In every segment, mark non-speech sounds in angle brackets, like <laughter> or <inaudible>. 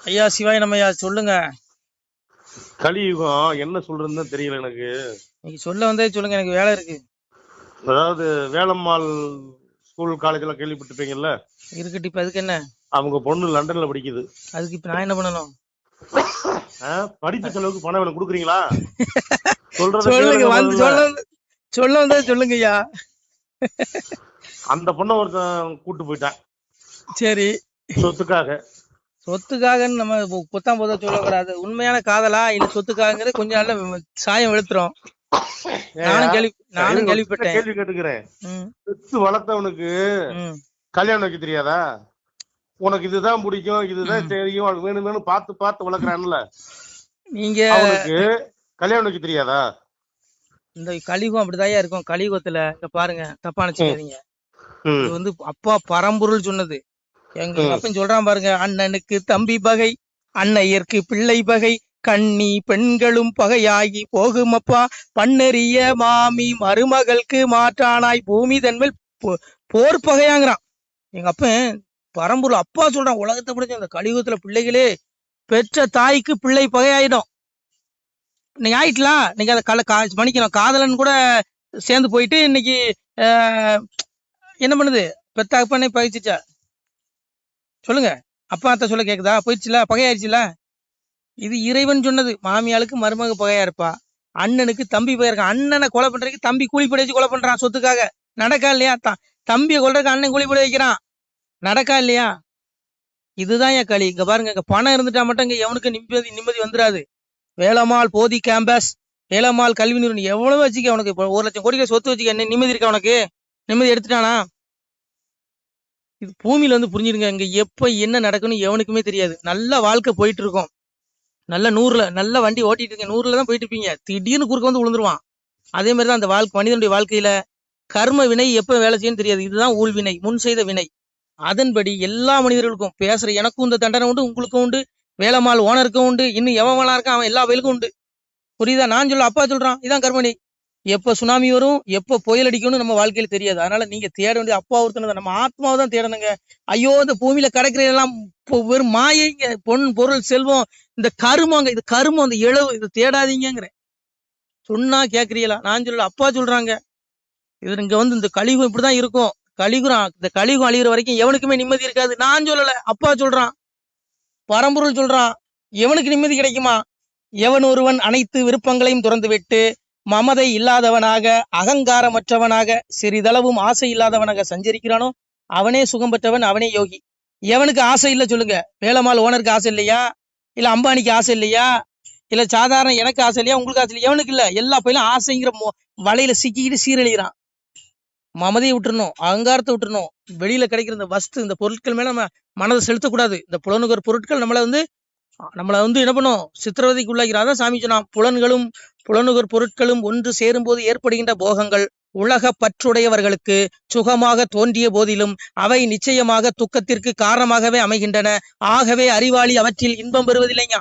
ஐயா சிவாய நம்ம ஐயா சொல்லுங்க. கலியுகம் என்ன சொல்றதுன்னு தெரியல எனக்கு. நீங்க சொல்ல வந்தே சொல்லுங்க எனக்கு வேலை இருக்கு. அதாவது வேலம்மாள் ஸ்கூல் காலேஜ்ல கேள்விப்பட்டிருப்பீங்கல்ல? இருக்கட்டு இப்ப அதுக்கு என்ன? அவங்க பொண்ணு லண்டன்ல படிக்குது. அதுக்கு இப்ப நான் என்ன பண்ணணும்? படிப்பு செலவுக்கு பணம் வேணும் கொடுக்குறீங்களா? <laughs> சொல்றத சொல்லுங்க வந்து. சொல்ல சொல்ல வந்தே சொல்லுங்க ஐயா. அந்த பொண்ணை ஒருத்தன் கூட்டு போயிட்டான். சரி. சொத்துக்காக. சொத்துக்காகன்னு நம்ம பொத்தாம் போதா சொல்லக்கூடாது. உண்மையான காதலா இல்ல சொத்துக்காகங்கிறது கொஞ்ச நாள்ல சாயம் வெளுத்துரும். நானும் கேள்வி நானும் கேள்விப்பட்டேன். கேள்வி கேட்டுக்கிறேன். ம், பெத்து வளர்த்தவனுக்கு. கல்யாணம் வைக்க தெரியாதா? உனக்கு இதுதான் பிடிக்கும் இதுதான் தெரியும் அது வேணும் வேணும் பார்த்து பார்த்து வளர்க்குறான்ல. நீங்க அவனுக்கு கல்யாணம் வைக்க தெரியாதா? இந்த கலியுகம் அப்படிதாயா இருக்கும். கலியுகத்துல இங்க பாருங்க தப்பா நினைச்சுக்காதீங்க. இது வந்து அப்பா பரம்பொருள் சொன்னது. எங்க அப்பன் சொல்றான் பாருங்க அண்ணனுக்கு தம்பி பகை அன்னையர்க்கு பிள்ளை பகை கண்ணி பெண்களும் பகையாகி போகுமப்பா பண்ணறிய மாமி மருமகளுக்கு மாற்றானாய் பூமி தன்மேல் போ- போர் பகையாங்கிறான். எங்க அப்பன் பரம்பொருள் அப்பா சொல்றான் உலகத்தை பிடிச்ச இந்த கலியுகத்துல பிள்ளைகளே பெற்ற தாய்க்கு பிள்ளை பகையாயிடும். நீங்க ஆயிட்டலா? நீங்க அதை கல கா மன்னிக்கணும். காதலன் கூட சேர்ந்து போயிட்டு இன்னைக்கு என்ன பண்ணுது? பெத்த அப்பனே பகிச்சிச்சா சொல்லுங்க. அப்பா அத்தை சொல்ல கேக்குதா? போயிடுச்சுல? பகையாயிருச்சுல? இது இறைவன் சொன்னது. மாமியாளுக்கு மருமக பகையா இருப்பா. அண்ணனுக்கு தம்பி போயிருக்கான் அண்ணனை கொலை பண்றதுக்கு தம்பி கூலிப்படை வச்சு கொலை பண்றான் சொத்துக்காக. நடக்கா இல்லையா? த- தம்பியை கொள்றதுக்கு அண்ணன் கூலிப்படை வைக்கிறான். நடக்கா இல்லையா? இதுதான் என் களி. இங்க பாருங்க இங்க பணம் இருந்துட்டா மட்டும் இங்க எவனுக்கு நிம்மதி நிம்மதி வந்துராது. வேலம்மாள் போதி கேம்பஸ். வேலம்மாள் கல்வி நிறுவனம். எவ்வளவு வச்சுக்க உனக்கு ஒரு லட்சம் கோடிக்கு சொத்து வச்சுக்க என்ன நிம்மதி இருக்கா உனக்கு? நிம்மதி எடுத்துட்டானா? இது பூமியில வந்து புரிஞ்சிருங்க இங்க எப்ப என்ன நடக்கும்னு எவனுக்குமே தெரியாது. நல்ல வாழ்க்கை போயிட்டு இருக்கும் நல்ல நூறுல நல்ல வண்டி ஓட்டிட்டு இருக்கேன் நூறுல தான் போயிட்டு இருப்பீங்க திடீர்னு குறுக்க வந்து விழுந்துருவான். அதே மாதிரி தான் அந்த வாழ்க்கை மனிதனுடைய வாழ்க்கையில கர்ம வினை எப்ப வேலை செய்யும் தெரியாது. இதுதான் ஊழ்வினை முன் செய்த வினை. அதன்படி எல்லா மனிதர்களுக்கும் பேசுற எனக்கும் இந்த தண்டனை உண்டு உங்களுக்கும் உண்டு வேலம்மாள் ஓனருக்கும் உண்டு இன்னும் எவன் வேணா இருக்கான் அவன் எல்லா வயலுக்கும் உண்டு. புரியுதா? நான் சொல்ல அப்பா சொல்றான் இதான் கர்மணி எப்ப சுனாமி வரும் எப்போ புயல் அடிக்கணும்னு நம்ம வாழ்க்கையில தெரியாது. அதனால நீங்க தேட வேண்டிய அப்பா ஒருத்தனை நம்ம ஆத்மாவை தான் தேடணுங்க. ஐயோ இந்த பூமியில கிடைக்கிற எல்லாம் வெறும் மாயைங்க. பொன் பொருள் செல்வம் இந்த கருமங்க இது கருமம் இந்த இழவு இது தேடாதீங்கிறேன் சொன்னா கேக்குறீங்களா? நான் சொல்ல அப்பா சொல்றாங்க. இது இங்க வந்து இந்த கழிவு இப்படிதான் இருக்கும். கலிகுரம் இந்த கழிவு அழிகிற வரைக்கும் எவனுக்குமே நிம்மதி இருக்காது. நான் சொல்லல அப்பா சொல்றான். பரம்பொருள் சொல்றான். எவனுக்கு நிம்மதி கிடைக்குமா? எவன் ஒருவன் அனைத்து விருப்பங்களையும் திறந்து விட்டு மமதை இல்லாதவனாக அகங்காரமற்றவனாக சிறிதளவும் ஆசை இல்லாதவனாக சஞ்சரிக்கிறானோ அவனே சுகம் பெற்றவன் அவனே யோகி. எவனுக்கு ஆசை இல்ல சொல்லுங்க. வேலம்மாள் ஓனருக்கு ஆசை இல்லையா? இல்ல அம்பானிக்கு ஆசை இல்லையா? இல்ல சாதாரண எனக்கு ஆசை இல்லையா? உங்களுக்கு ஆசை இல்லையா? எவனுக்கு இல்ல. எல்லா பையிலும் ஆசைங்கிற வலையில சிக்கிக்கிட்டு சீரழிகிறான். மமதையை விட்டுறணும் அகங்காரத்தை விட்டுறணும். வெளியில கிடைக்கிற இந்த வஸ்து இந்த பொருட்கள் மேல நம்ம மனதை செலுத்தக்கூடாது. இந்த புலனுகர் பொருட்கள் நம்மள வந்து நம்மள வந்து என்ன பண்ணும்? சித்திரவதைக்கு உள்ளாகிறாதான் சாமி சொன்னான் புலன்களும் புலனுகர் பொருட்களும் ஒன்று சேரும்போது ஏற்படுகின்ற போகங்கள் உலக பற்றுடையவர்களுக்கு சுகமாக தோன்றிய போதிலும் அவை நிச்சயமாக துக்கத்திற்கு காரணமாகவே அமைகின்றன. ஆகவே அறிவாளி அவற்றில் இன்பம் பெறுவதில்லைங்க.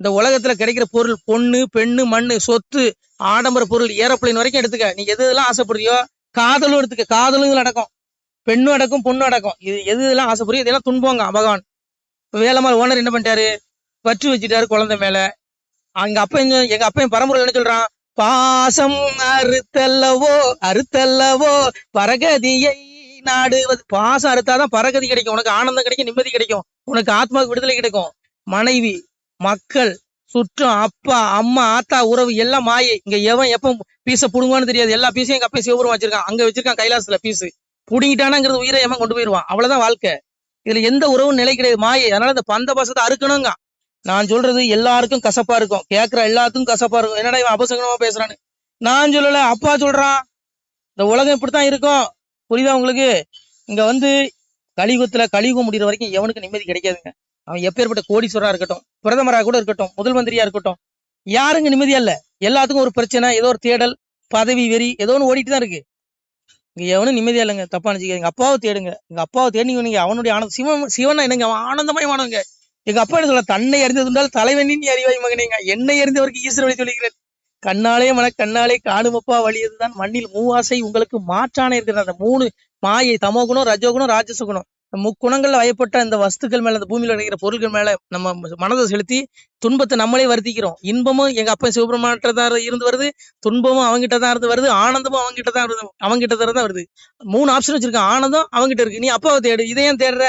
இந்த உலகத்துல கிடைக்கிற பொருள் பொண்ணு பெண்ணு மண்ணு சொத்து ஆடம்பர பொருள் ஏரோப்ளேன் வரைக்கும் எடுத்துக்க. நீ எது இதெல்லாம் ஆசைப்படுறியோ காதலும் எடுத்துக்க. காதலும் இதுல அடக்கம். பெண்ணும் அடக்கம் பொண்ணும் அடக்கம். இது எது இதெல்லாம் ஆசைப்படுறியோ இதெல்லாம் துன்பங்க பகவான் இப்ப வேலம்மாள் ஓனர் என்ன பண்ணிட்டாரு? பற்று வச்சுட்டாரு குழந்தை மேல. அங்க அப்ப எங்க அப்பையும் பரம்பரை என்ன சொல்றான்? பாசம் அறுத்தல்லவோ அறுத்தல்லவோ பரகதியை நாடுவது. பாசம் அறுத்தாதான் பரகதி கிடைக்கும். உனக்கு ஆனந்தம் கிடைக்கும் நிம்மதி கிடைக்கும். உனக்கு ஆத்மாவுக்கு விடுதலை கிடைக்கும். மனைவி மக்கள் சுற்றம் அப்பா அம்மா ஆத்தா உறவு எல்லாம் மாயை. இங்க எவன் எப்ப பீச புடுங்குவான்னு தெரியாது. எல்லா பீஸையும் எங்க அப்பா சிவபுரம் வச்சிருக்கான். அங்க வச்சிருக்கான் கைலாசத்துல பீஸ். புடுங்கிட்டானாங்கிறது உயிரை எவன் கொண்டு போயிருவான் அவ்வளவுதான் வாழ்க்கை. இதுல எந்த உறவும் நிலை கிடையாது. மாயை. அதனால இந்த பந்த பாசத்தை அறுக்கணுங்க நான் சொல்றது எல்லாருக்கும் கசப்பா இருக்கும். கேக்குற எல்லாத்துக்கும் கசப்பா இருக்கும். என்னடா இவன் அபசகனமா பேசுறான்னு? நான் சொல்லல அப்பா சொல்றான் இந்த உலகம் இப்படித்தான் இருக்கும். புரியுதா உங்களுக்கு? இங்க வந்து கலியுகத்துல கலியுகம் முடிகிற வரைக்கும் எவனுக்கு நிம்மதி கிடைக்காதுங்க. அவன் எப்பேற்பட்ட கோடீஸ்வரா இருக்கட்டும் பிரதமரா கூட இருக்கட்டும் முதல் மந்திரியா இருக்கட்டும் யாருங்க நிம்மதியா இல்ல எல்லாத்துக்கும் ஒரு பிரச்சனை ஏதோ ஒரு தேடல் பதவி வெறி ஏதோ ஒன்று ஓடிட்டு தான் இருக்கு. இங்க எவனும் நிம்மதியா இல்லைங்க. தப்பா நினைச்சுக்க எங்க அப்பாவை தேடுங்க. எங்க அப்பாவை தேடிங்க நீங்க அவனுடைய ஆனந்த சிவன் சிவனா என்னங்க? அவன் ஆனந்தமயமானவங்க எங்க அப்பா என்ன சொல்ல தன்னை அறிந்ததுண்டால் தலைவனின் அறிவாய் மகனேங்க. என்னை அறிந்தவருக்கு ஈஸ்வர வழி சொல்லுகிறேன் கண்ணாலே மன கண்ணாலே காணுமப்பா வழியதுதான். மண்ணில் மூவாசை உங்களுக்கு மாற்றான இருக்கிற அந்த மூணு மாயை தமோகுணம் ரஜோகுணம் ராஜசகுணம். முக்குணங்கள்ல வயப்பட்ட இந்த வஸ்துக்கள் மேல இந்த பூமியில கிடைக்கிற பொருட்கள் மேல நம்ம மனதை செலுத்தி துன்பத்தை நம்மளே வருத்திக்கிறோம். இன்பமும் எங்க அப்பா சிவபெருமான்கிட்ட தான் இருந்து வருது. துன்பமும் அவங்ககிட்ட தான் இருந்து வருது. ஆனந்தமும் அவங்ககிட்ட தான் வருது. அவங்ககிட்ட தான் வருது. மூணு ஆப்ஷன் வச்சிருக்கான். ஆனந்தம் அவங்ககிட்ட இருக்கு. நீ அப்பாவை தேடு. இதையும் தேடுற?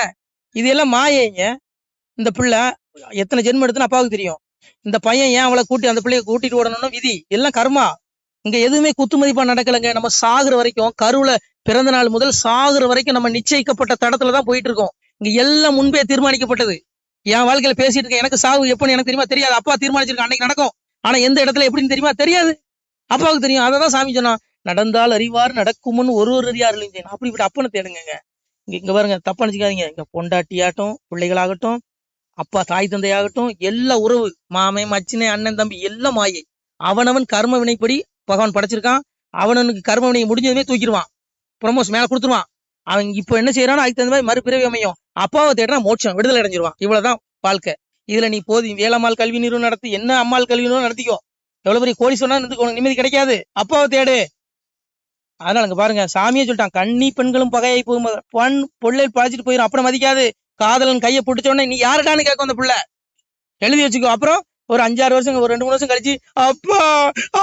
இது எல்லாம் மாயைங்க. இந்த பிள்ளை எத்தனை ஜென்மம் எடுத்துன்னு அப்பாவுக்கு தெரியும். இந்த பையன் ஏன் அவளை கூட்டி அந்த பிள்ளைய கூட்டிட்டு ஓடணும்னு விதி? எல்லாம் கர்மா. இங்க எதுவுமே குத்துமதிப்பா நடக்கலைங்க. நம்ம சாகுற வரைக்கும் கருவுல பிறந்த நாள் முதல் சாகுற வரைக்கும் நம்ம நிச்சயிக்கப்பட்ட தடத்துல தான் போயிட்டு இருக்கோம். இங்க எல்லாம் முன்பே தீர்மானிக்கப்பட்டது. என் வாழ்க்கையில பேசிட்டு இருக்கேன். எனக்கு சாவு எப்படின்னு எனக்கு தெரியுமா? தெரியாது. அப்பா தீர்மானிச்சிருக்கேன் அன்னைக்கு நடக்கும். ஆனா எந்த இடத்துல எப்படின்னு தெரியுமா? தெரியாது. அப்பாவுக்கு தெரியும். அதை தான் சாமி சொன்னான். நடந்தால் அறிவார் நடக்கும்னு ஒரு ஒரு அறியார் இல்லைங்க. இப்படி அப்பனை தேடுங்க இங்க இங்க பாருங்க. தப்பா நினைச்சுக்காதீங்க. இங்க பொண்டாட்டியாட்டும் பிள்ளைகளாகட்டும் அப்பா தாய் தந்தையாகட்டும் எல்லா உறவு மாமே மச்சினே அண்ணன் தம்பி எல்லாம் மாயை. அவனவன் கர்ம வினைப்படி பகவான் படைச்சிருக்கான். அவனவனுக்கு கர்ம வினை முடிஞ்சதுமே தூக்கிடுவான். ப்ரமோஷன் மேல கொடுத்துருவான். அவன் இப்போ என்ன செய்யறானோ அதுக்கு தகுந்த மாதிரி மறுபிறவி அமையும். அப்பாவை தேடுறா மோட்சம் விடுதலை அடைஞ்சிருவான். இவ்வளவுதான் வாழ்க்கை. இதுல நீ போதி வேலம்மாள் கல்வி நிறுவனம் நடத்தி என்ன அம்மாள் கல்வி நிறுவனம் நடத்திக்கோ? எவ்வளவு பெரிய கோழி சொன்னா உனக்கு நிம்மதி கிடைக்காது. அப்பாவை தேடு. அதனால அங்க பாருங்க சாமியே சொல்லிட்டான் கண்ணி பெண்களும் பகையாய் போகும் பண் பொள்ளை பாய்ச்சிட்டு போயிடும் அப்புறம் மதிக்காது. காதலன் கையை பிடிச்சோடனே நீ யாருடான்னு கேட்கும் அந்த புள்ள? எழுதி வச்சுக்கோ. அப்புறம் ஒரு அஞ்சாறு வருஷம் ஒரு ரெண்டு மூணு வருஷம் கழிச்சு அப்பா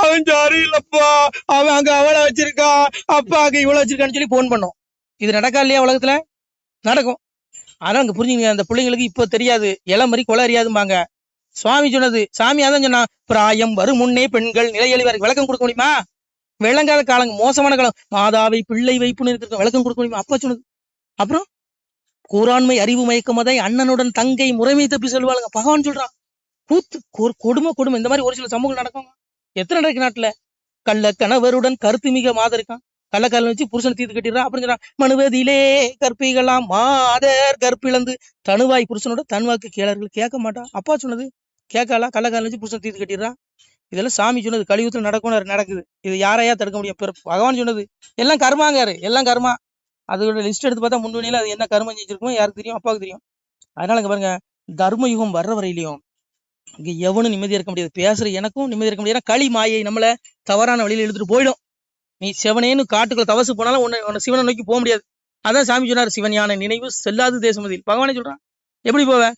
அவன் இல்லப்பா அவன் அங்க அவளை வச்சிருக்கா அப்பா அங்க இவ்வளவு வச்சிருக்கான்னு சொல்லி போன் பண்ணும். இது நடக்கா இல்லையா உலகத்துல? நடக்கும். ஆனா அங்க புரிஞ்சுங்க அந்த பிள்ளைங்களுக்கு இப்போ தெரியாது. இளம் மாதிரி கொலை அறியாதும்பாங்க. சுவாமி சொன்னது சாமி அதான் சொன்னா பிராயம் வரும் முன்னே பெண்கள் நிலையழிவார் விளக்கம் கொடுக்க முடியுமா? விளங்காத காலங்க மோசமான காலம். மாதாவை பிள்ளை வைப்புன்னு இருக்கிற விளக்கம் கொடுக்க முடியுமா? அப்பா சொன்னது. அப்புறம்? கூறாண்மை அறிவு மயக்கமதை அண்ணனுடன் தங்கை முறைமை தப்பி செல்வாளுங்க. பகவான் சொல்றான் கூத்து கொடுமை கொடுமை. இந்த மாதிரி ஒரு சில சமூகம் நடக்கும் எத்தனை நடக்கு நாட்டுல? கள்ள கணவருடன் கருத்து மிக மாத இருக்கான் கள்ளக்காரன் வச்சு புருஷனை தீர்த்து கட்டிடுறான். அப்படின்னு சொல்றான் மனுவதிலே கற்பிகளாம் மாதர் கற்பிழந்து. தனுவாய் புருஷனோட தன்வாக்கு கேளர்கள் கேட்க மாட்டான் அப்பா சொன்னது கேட்கலாம் கள்ளக்காரன் வச்சு புருஷனை தீர்த்து கட்டிடுறான் இதெல்லாம் சாமி சொன்னது கலியுகத்துல நடக்கும் நடக்குது. இது யாரையா தடுக்க முடியும்? பிற- பகவான் சொன்னது எல்லாம் கர்மாங்காரு எல்லாம் கர்மா. அதோட லிஸ்ட் எடுத்து பார்த்தா முன்னணியில் அது என்ன கர்மம் செஞ்சிருக்குமோ யாருக்கு தெரியும்? அப்பாவுக்கு தெரியும். அதனால இங்கே பாருங்க தர்ம யுகம் வர்ற வரையிலையும் இங்க எவனும் நிம்மதி இருக்க முடியாது. பேசுற எனக்கும் நிம்மதி இருக்க முடியாது. ஏன்னா களி மாயை நம்மளை தவறான வழியில எடுத்துட்டு போயிடும். நீ சிவனேன்னு காட்டுக்குள்ள தவசு போனாலும் உன்னை உன்னை சிவனை நோக்கி போக முடியாது. அதான் சாமி சொன்னார் சிவன் யானை நினைவு செல்லாது தேசமதியில் பகவானே சொல்றான். எப்படி போவேன்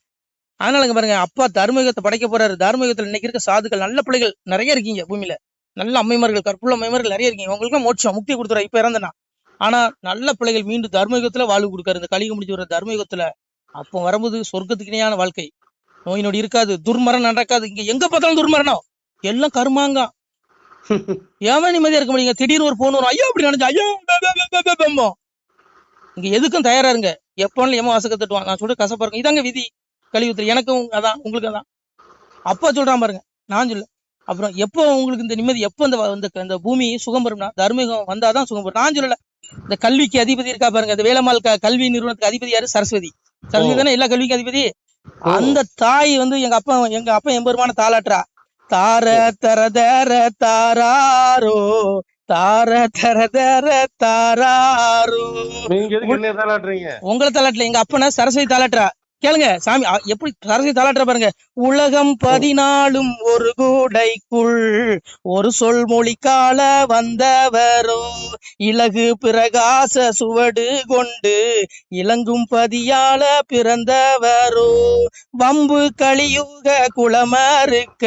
அதனால இங்க பாருங்க அப்பா தர்மயுகத்தை படைக்க போறாரு. தர்மயுகத்தில் இன்னைக்கு இருக்க சாதுக்கள் நல்ல பிள்ளைகள் நிறைய இருக்கீங்க பூமியில. நல்ல அம்மைமார்கள் கற்புள்ள அம்மைமார்கள் நிறைய இருக்கீங்க. உங்களுக்கு மோட்சம் முக்தி கொடுத்துறா இப்ப இறந்தனா ஆனா நல்ல பிள்ளைகள் மீண்டும் தர்மயுகத்துல வாழ்வு கொடுக்காரு. இந்த கலிக முடிஞ்சு வர தர்மயுகத்துல அப்போ வரும்போது சொர்க்கத்துக்கு இணையான வாழ்க்கை. நோய் நொடி இருக்காது துர்மரணம் நடக்காது. இங்க எங்க பார்த்தாலும் துர்மரணம். எல்லாம் கருமாங்க. ஏன் நிம்மதியா இருக்க முடியுங்க? திடீர்னு ஒரு போன் வரும். ஐயோ அப்படி நினைச்சு ஐயோ பேம்போம். இங்க எதுக்கும் தயாரா இருங்க. எப்போன்னு ஏமா வாசக தட்டுவான் நான் சொல்ற கசப்பா இதாங்க விதி. கழிவுத்துல எனக்கும் அதான் உங்களுக்கு அதான். அப்பா சொல்றான் பாருங்க. நான் சொல்ல. அப்புறம் எப்போ உங்களுக்கு இந்த நிம்மதி எப்போ இந்த வ- இந்த இந்த பூமி சுகம் வரும்னா தர்மயுகம் வந்தாதான் சுகம் வரும். நான் சொல்லல. இந்த கல்விக்கு அதிபதி இருக்கா பாருங்க. இந்த வேலம்மாள் கல்வி நிறுவனத்துக்கு அதிபதி யாரு? சரஸ்வதி. சரஸ்வதி தானே? எல்லா கல்விக்கும் அதிபதி. அந்த தாய் வந்து எங்க அப்பா எங்க அப்பா எம்பெருமான தாளாட்டுறா தார தர தர தாராரோ. தார தர தர தாராரோ. தாளாட்டுறீங்க உங்களை தாளாட்டல. எங்க அப்பனா சரஸ்வதி தாளாட்டுறா கேளுங்க சாமி எப்படி சரஸ்வதி தாளாட்டுற பாருங்க. உலகம் பதினாலும் ஒரு கூடைக்குள் ஒரு சொல் மொழிக்கால வந்தவரோ இலகு பிரகாச சுவடு கொண்டு இலங்கும் பதியால பிறந்தவரோ வம்பு கலியுக குளமறுக்க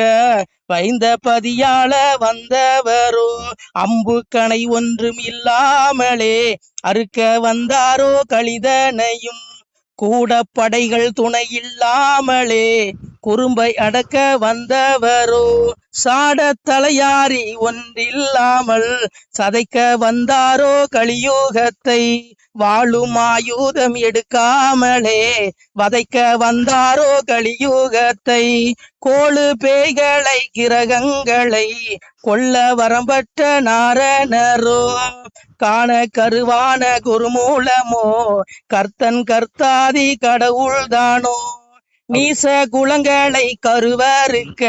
வைந்த பதியால வந்தவரோ அம்பு கணை ஒன்றும் இல்லாமலே அறுக்க வந்தாரோ கழிதனையும் கூட படைகள் துணை இல்லாமலே குறும்பை அடக்க வந்தவரோ சாட தலையாரி ஒன்றில்லாமல் சதைக்க வந்தாரோ கலியூகத்தை வாழும் ஆயுதம் எடுக்காமலே வதைக்க வந்தாரோ கலியூகத்தை கோழு பேய்களை கிரகங்களை கொல்ல வரம்பற்ற நாரணரோ காண கருவான குருமூலமோ? கர்த்தன் கர்த்தாதி கடவுள் தானோ நீச குலங்களை கருவறுக்க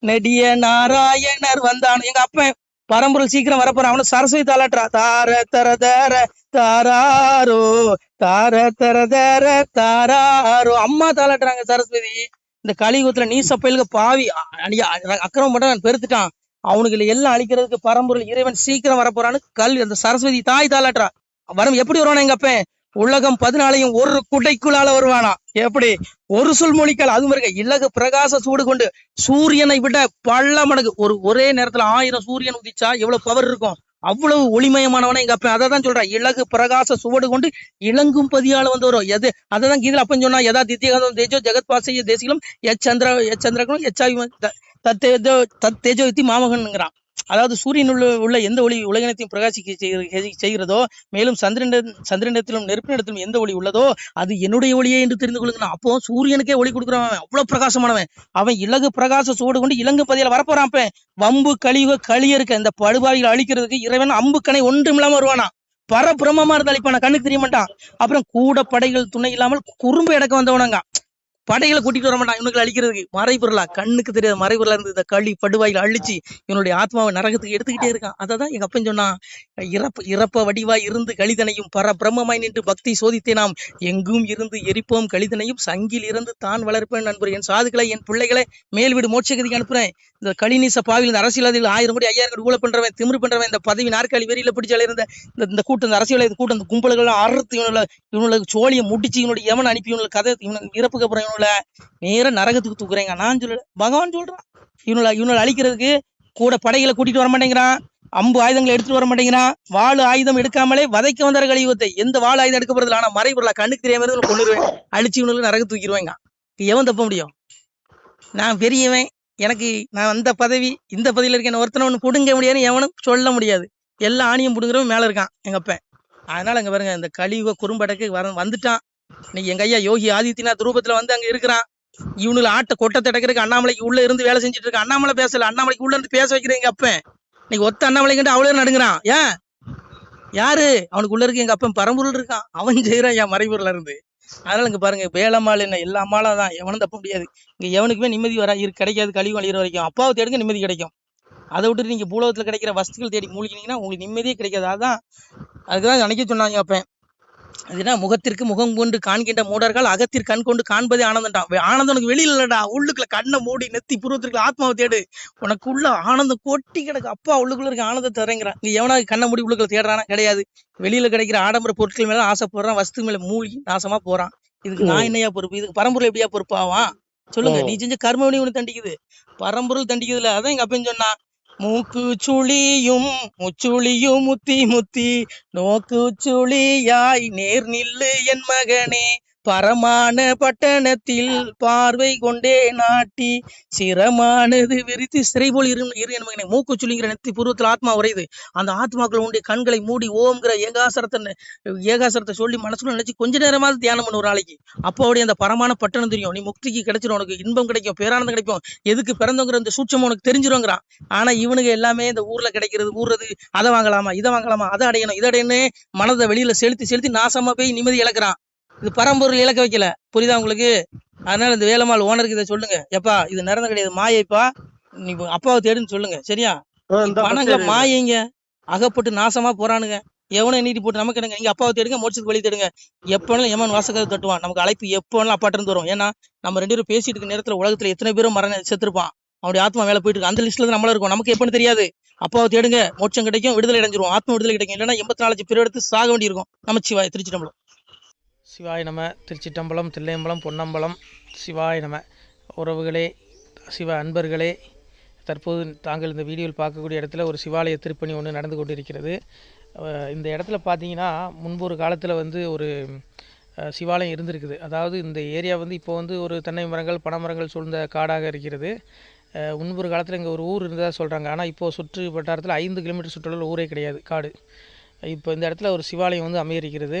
நெடிய நாராயணர் வந்தானோ? எங்க அப்பன் பரம்பொருள் சீக்கிரம் வரப்போறான். அவனு சரஸ்வதி தாளாட்டுறா தார தர தர தாராரோ தார தர தர தாராரோ. அம்மா தாளாட்டுறாங்க சரஸ்வதி. இந்த கலியுகத்துல நீச பயலுக்கு பாவி. அக்கிரமம் பண்ண பெருத்துட்டான். அவனுக்கு எல்லாம் அழிக்கிறதுக்கு பரம்பொருள் இறைவன் சீக்கிரம் வரப்போறான்னு கல் அந்த சரஸ்வதி தாய் தாளாட்டுறா. வரும் எப்படி வருவானா எங்க அப்பன்? உலகம் பதினாலையும் ஒரு குடைக்குள்ளால வருவானா? எப்படி? ஒரு சொல் மொழிக்கால் அது மாதிரி இலகு பிரகாச சூடு கொண்டு சூரியனை விட பல மடங்கு ஒரு ஒரே நேரத்துல ஆயிரம் சூரியன் உதிச்சா எவ்வளவு பவர் இருக்கும்? அவ்வளவு ஒளிமயமானவனே எங்க அப்ப அதை தான் சொல்றேன் இலகு பிரகாச சுவடு கொண்டு இளங்கும் பதியால வந்து வரும். எது? அதை தான் கீதில் அப்பன் சொன்னா எதா தித்தியகாதம் தேஜோ ஜெகத் பாசைய தேசிகளும் எச் சந்திர எச் சந்திரகனும் எச்சாவி தத்தேஜோ தத் தேஜோ மாமகன்ங்கிறான் அதாவது சூரியன் உள்ள உள்ள எந்த ஒளி உலகினத்தையும் பிரகாசிக்க செய்கிறதோ மேலும் சந்திரன் சந்திரனிடத்திலும் நெருப்பினிடத்திலும் எந்த ஒளி உள்ளதோ அது என்னுடைய ஒளியே என்று தெரிந்து கொள்ளுங்க அப்போ சூரியனுக்கே ஒளி கொடுக்குறவன் அவ்வளவு பிரகாசமானவன். அவன் இலகு பிரகாச சூடு கொண்டு இலங்கு பதியில வரப்போறான் அப்ப. வம்பு கழிவு களியறுக்க இந்த படுபாவிகள் அழிக்கிறதுக்கு இறைவன் அம்புக்கனை ஒன்றும் இல்லாம வருவானா? பரபிரமமா இருந்து அழிப்பான? கண்ணுக்கு தெரிய மாட்டான். அப்புறம் கூட படைகள் துணை இல்லாமல் குறும்பு இடக்க வந்தவனங்க படைகளை கூட்டிட்டு வர மாட்டான் இவனுக்கு அழிக்கிறதுக்கு மறைபொருளா? கண்ணுக்கு தெரியாத மறைபொருளா இருந்து இந்த களி படுவாயில் அழிச்சு இவனுடைய ஆத்மாவை நரகத்துக்கு எடுத்துக்கிட்டே இருக்கான். அதை தான் எங்க அப்பன் சொன்னான் இறப்ப இறப்ப வடிவாய் இருந்து கழிதனையும் பர பிரம்மமாய் நின்று பக்தி சோதித்தே நாம். எங்கும் இருந்து எரிப்போம் கழிதனையும். சங்கில் இருந்து தான் வளர்ப்பேன் நண்பர். என் சாதுக்களை என் பிள்ளைகளை மேல் வீடு மோட்சகதிக்கு அனுப்புறேன். இந்த கலிநீச பாவில் இந்த அரசியல்வாதிகள் ஆயிரம் கோடி ஐயாயிரம் கோடி ஊழல் பண்றவன் திமிரு பண்றவன் இந்த பதவி நாற்காலி வெறியில பிடிச்சால இருந்த இந்த கூட்டம் இந்த அரசியல் கூட்டம் இந்த கும்பல்கள் அறுத்து இவனுல இவனுக்கு சோழியை முடிச்சு இவனுடைய எவன் அனுப்பி இவனுக்கு கதை இவனுக்கு இறப்புக்கு அப்புறம் சொல்லல நேரம் நரகத்துக்கு தூக்குறேங்க. நான் சொல்லல. பகவான் சொல்றான். இவனுல இவனுல அழிக்கிறதுக்கு கூட படைகளை கூட்டிட்டு வர மாட்டேங்கிறான். அம்பு ஆயுதங்களை எடுத்துட்டு வர மாட்டேங்கிறான். வாழ் ஆயுதம் எடுக்காமலே வதைக்க வந்தார் கழிவுத்தை எந்த வாழ் ஆயுதம் எடுக்க போறதுல ஆனா மறைபொருளா கண்ணுக்கு தெரியாம இருந்து கொண்டுருவேன் அழிச்சு இவனுக்கு நரக தூக்கிடுவேங்க. எவன் தப்ப முடியும்? நான் பெரியவன். எனக்கு நான் அந்த பதவி இந்த பதவியில இருக்கேன் ஒருத்தனை ஒன்று பிடுங்க முடியாதுன்னு எவனும் சொல்ல முடியாது. எல்லா ஆணியும் பிடுங்குறவன் மேல இருக்கான் எங்க அப்பன். அதனால அங்க பாருங்க இந்த கழிவு குறும்படக்கு வர வந்துட்டான். இன்னைக்கு எங்க ஐயா யோகி ஆதித்யநாத் ரூபத்துல வந்து அங்க இருக்கிறான். இவனுல ஆட்ட கொட்டை தடக்கிறதுக்கு அண்ணாமலைக்கு உள்ள இருந்து வேலை செஞ்சுட்டு இருக்க அண்ணாமலை பேசல. அண்ணாமலைக்கு உள்ள இருந்து பேச வைக்கிறேன் எங்க அப்பன் இன்னைக்கு ஒத்த அண்ணாமலை கண்டு அவ்வளவு நடுங்கிறான். ஏன்? யாரு? அவனுக்கு உள்ள இருக்கு எங்க அப்பன் பரம்பூரில் இருக்கான். அவன் செய்யறான் என் மறைபூர்ல இருந்து. அதனால இங்க பாருங்க வேலம்மாள் என்ன எல்லா மாலும் தான். எவனும் தப்ப முடியாது. இங்க எவனுக்குமே நிம்மதி வரா இரு கிடைக்காது கழிவு அழிகிற வரைக்கும். அப்பாவை தேடுங்க நிம்மதி கிடைக்கும். அதை விட்டுட்டு நீங்க பூலோகத்துல கிடைக்கிற வசதிகள் தேடி மூழ்கினீங்கன்னா உங்களுக்கு நிம்மதியே கிடைக்காது. அதான் அதுக்குதான் நினைக்க சொன்னாங்க அப்பன். அதுனா முகத்திற்கு முகம் கொண்டு காண்கின்ற மூடர்கள் அகத்திற்கு கண் கொண்டு காண்பதே ஆனந்தம்டா. ஆனந்தம் உனக்கு வெளியில இல்லடா. உள்ளுக்குள்ள கண்ணை மூடி நெத்தி புருவத்திற்கு ஆத்மாவை தேடு. உனக்கு உள்ள ஆனந்தம் கொட்டி கிடக்கு. அப்பா உள்ளுக்குள்ள இருக்க ஆனந்தத்தை தரேங்கிறான். நீ எவனாவது கண்ணை மூடி உள்ளுக்குள்ள தேடுறானா? கிடையாது. வெளியில கிடைக்கிற ஆடம்பர பொருட்கள் மேல ஆசைப்படுறான். வஸ்து மேல மூழ்கி நாசமா போறான். இதுக்கு நான் என்னையா பொறுப்பு? இதுக்கு பரம்பொருள் எப்படியா பொறுப்பாவான் சொல்லுங்க. நீ செஞ்ச கர்மவினி உனக்கு தண்டிக்குது. பரம்பொருள் தண்டிக்குதுல. அதான் எங்க அப்பன் சொன்னா மூக்கு சுழியும் முச்சுளியும் முத்தி முத்தி. நோக்கு சுழியாய் நேர் நில்லு என் மகனே. பரமான பட்டணத்தில் பார்வை கொண்டே நாட்டி சிரமானது விரித்து சிறை போல் இரு இரு என் மூக்கு சுழிங்கிற நெத்தி பூர்வத்தில் ஆத்மா உரையுது அந்த ஆத்மாக்கள் உண்டு கண்களை மூடி ஓம்ங்கிற ஏகாசரத்தை ஏகாசரத்தை சொல்லி மனசுல நினைச்சு கொஞ்ச நேரமாவது தியானம் பண்ணு ஒரு நாளைக்கு அப்போ அவருடைய அந்த பரமான பட்டணம் தெரியும். நீ முக்திக்கு கிடைச்சிடும் உனக்கு இன்பம் கிடைக்கும் பேரானந்தம் கிடைக்கும். எதுக்கு பிறந்தவங்கிற இந்த சூட்சம் உனக்கு தெரிஞ்சிருங்கிறான். ஆனா இவனுங்க எல்லாமே இந்த ஊர்ல கிடைக்கிறது ஊர்றது அதை வாங்கலாமா இதை வாங்கலாமா அதை அடையணும் இதை அடையணும் மனதை வெளியில செலுத்தி செலுத்தி நாசமா போய் நிம்மதி இழக்கிறான். இது பரம்பொருள் இழக்க வைக்கல. புரியுதா உங்களுக்கு? அதனால இந்த வேலம்மாள் ஓனருக்கு இதை சொல்லுங்க. எப்பா இது நிறந்த கிடையாது. மாயைப்பா நீ அப்பாவை தேடுன்னு சொல்லுங்க. சரியா? பணங்களை. மாயைங்க. அகப்பட்டு நாசமா போறானுங்க. எவனை நீட்டி போட்டு நமக்கு எடுங்க நீங்க அப்பாவை தேடுங்க மோட்சத்துக்கு வழி தேடுங்க. எப்போனாலும் எவன் வாசகத்தை தட்டுவான். நமக்கு அழைப்பு எப்போனாலும் அப்பாட்ட இருந்து வரும். ஏன்னா நம்ம ரெண்டு பேரும் பேசிட்டு இருக்க நேரத்துல உலகத்துல எத்தனை பேரும் மரண செத்துருப்பான். அவனுடைய ஆத்மா மேல போயிட்டு இருக்கு. அந்த லிஸ்ட்ல தான் நம்மள இருக்கும். நமக்கு எப்பன்னு தெரியாது. அப்பாவை தேடுங்க மோட்சம் கிடைக்கும் விடுதலை அடைஞ்சிரும் ஆத்ம விடுதலை கிடைக்கும். இல்லைன்னா எண்பத்தி நாலு பேர் எடுத்து சாக வேண்டியிருக்கும். நம்ம சிவாய் திருச்சி நம்மளும் சிவாய் நம. திருச்சிட்டம்பலம் தில்லையம்பலம் பொன்னம்பலம். சிவாய் நம. உறவுகளே சிவ அன்பர்களே தற்போது தாங்கள் இந்த வீடியோவில் பார்க்கக்கூடிய இடத்துல ஒரு சிவாலய திருப்பணி ஒன்று நடந்து கொண்டிருக்கிறது. இந்த இடத்துல பார்த்தீங்கன்னா முன்பு ஒரு காலத்தில் வந்து ஒரு சிவாலயம் இருந்திருக்குது. அதாவது இந்த ஏரியா வந்து இப்போ வந்து ஒரு தென்னை மரங்கள் பனைமரங்கள் சூழ்ந்த காடாக இருக்கிறது. முன்பொரு முன்பு ஒரு காலத்தில் இங்கே ஒரு ஊர் இருந்ததாக சொல்கிறாங்க ஆனால் இப்போது சுற்று வட்டாரத்தில் ஐந்து கிலோமீட்டர் சுற்றுலா ஊரே கிடையாது காடு. இப்போ இந்த இடத்துல ஒரு சிவாலயம் வந்து அமையிருக்கிறது